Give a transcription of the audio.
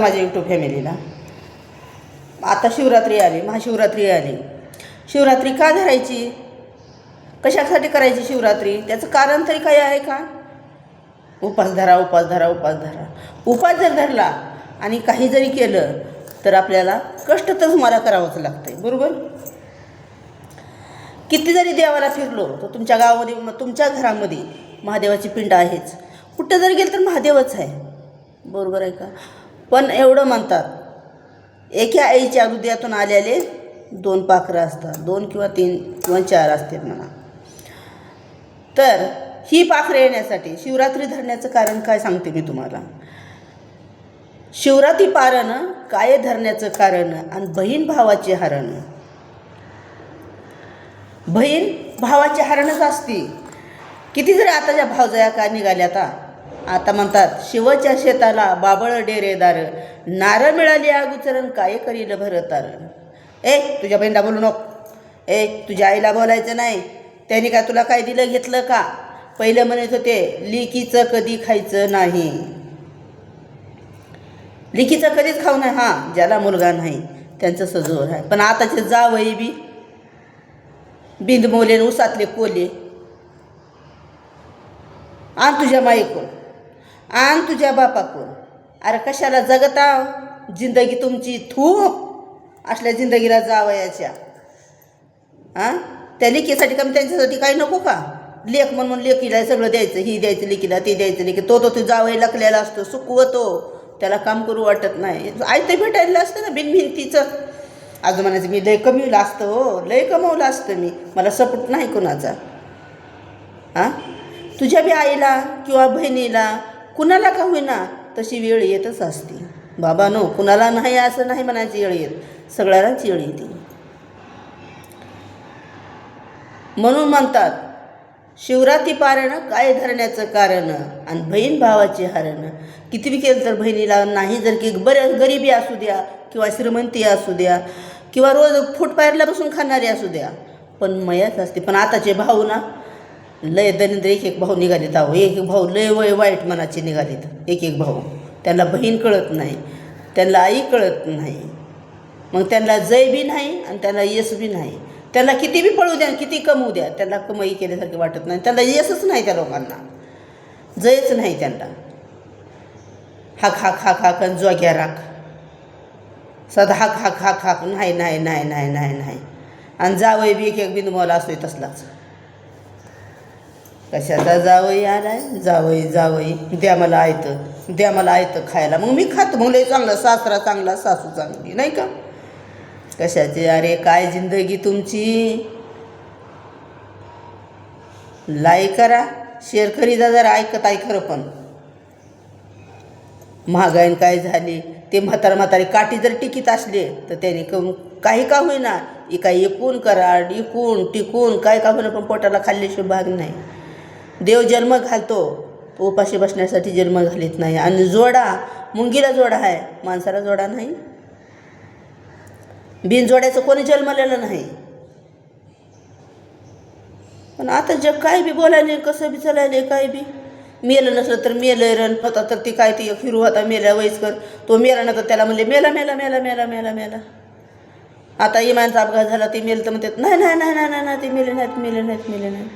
माझ्या यूट्यूब फॅमिलीला आता शिवरात्री आली महाशिवरात्री आली. शिवरात्री का धरायची? कशासाठी करायची शिवरात्री? त्याचं कारण तरी काही आहे का? उपास धरा उपास धरा उपास धरा. उपास जर धरला आणि काही जरी केलं तर आपल्याला कष्ट तर तुम्हाला करावंच लागतंय बरोबर? किती जरी देवाला फिरलो तर तुमच्या गावामध्ये तुमच्या घरामध्ये महादेवाची पिंड आहेच. कुठं जरी गेलं तर महादेवच आहे. बरोबर आहे का? पण एवढं म्हणतात. एका आईच्या हृदयातून आलेले दोन पाखरं असतात. दोन किंवा तीन किंवा चार असतात म्हणा. तर ही पाखरं येण्यासाठी शिवरात्री धरण्याचं कारण काय सांगते मी तुम्हाला? शिवरात्री पारण काय धरण्याचं कारण आणि बहीण भावाचे हरण? बहीण भावाचे हरणच असती. किती जरी आताच्या भावजया का निघाल्या आता? आता म्हणतात शिवच्या शेताला बाबळ डेरेदार नारळ मिळाली अगुचरण काय करील भरतार ए तुझ्या बहिणीला बोलू नको. ए तुझ्या आईला बोलायचं नाही. त्याने काय तुला काय दिलं घेतलं का? पहिलं म्हणत होते लिकीचं कधी खायचं नाही. लिकीचं कधीच खाऊ नये हां ज्याला मुलगा नाही त्यांचं सजोर आहे. पण आताचे जावई बी बिंदमोले उसातले कोले आण तुझ्या माईकोण आण तुझ्या बापाकून. अरे कशाला जगता? जिंदगी तुमची थू. असल्या जिंदगीला जावयाच्या. हां त्या लेकीसाठी कमी त्यांच्यासाठी काही नको का? लेख म्हणून लेकीला सगळं द्यायचं ही द्यायचं लेकीला ती द्यायचं लेखी. तो तो तू जावई लकलेला असतो सुकवतो. त्याला काम करू वाटत नाही. आयतं भेटायला असतं ना बिनभिंतीचं. अजून म्हणायचं मी लय कमीवलं असतं हो. लय कमवलं असतं मी. मला सपोर्ट नाही कोणाचा. हां तुझ्या बी आईला किंवा बहिणीला कुणाला का होईना तशी वेळ येतच असते. बाबा नो कुणाला नाही असं नाही म्हणायची वेळ येत. सगळ्यालाच वेळ येते. म्हणून म्हणतात शिवरात्री पारणं काय धरण्याचं कारण आणि बहीण भावाचे हरणं? किती बी केलं तर बहिणीला नाही जर की बऱ्याच गरिबी असू द्या किंवा श्रीमंती असू द्या किंवा रोज फुटपायरला बसून खाणारी असू द्या. पण मयाच असते. पण आताचे भाऊ ना लय दरिद्र एक एक भाऊ निघालेत आहो एक एक भाऊ लय वय वाईट मनाचे निघालेत. एक एक भाऊ. त्यांना बहीण कळत नाही. त्यांना आई कळत नाही. मग त्यांना जय बी नाही आणि त्यांना यश बी नाही. त्यांना किती बी पळू द्या किती कमवू द्या त्यांना कमाई केल्यासारखे वाटत नाही. त्यांना यशच नाही त्या लोकांना. जयच नाही त्यांना. हाक हाक हाक हाक आणि जोग्या राख. सदा हाक हाक हाक हाक. नाही नाही नाही नाही नाही नाही. आणि जावं बी एक एक बिंदमोला असतोय तसलाच. कशाचा जावई आलाय? जावई जावई. द्या मला आयतं द्या मला आयतं खायला. मग मी खातो. मग लय चांगला सासरा चांगला सासू चांगली नाही का? कशाची? अरे काय जिंदगी तुमची? लाईक करा. शेअर करीदा जरा ऐकत आहे खरं पण. महागाईन काय झाली? ते म्हातारा म्हातारी काठी जर टिकीत असले तर त्याने कम काही का होईना. एका एकूण करा एकूण टिकून काय का होईना पण पोटाला खाल्ल्याशिवाय भाग नाही. देव जन्म घालतो. तो उपाशी बसण्यासाठी जन्म घालीत नाही. आणि जोडा मुंगीला जोडा आहे. माणसाला जोडा नाही. बिनजोड्याचं कोणी जन्मलेलं नाही. पण आता जग काय बी बोलायले कसं बी चालायले काय बी. मेलं नसलं तर मेलं रन होता तर ती काय ती हिरू होता मेल्या वयस्कर. तो मेला नंतर त्याला म्हणले मेला मेला मेला मेला मेला मेला. आता इमानचा अपघात झाला ते मेलं तर म्हणतात नाही नाही नाही नाही नाही ते मेले नाहीत मेले नाहीत मेले नाहीत.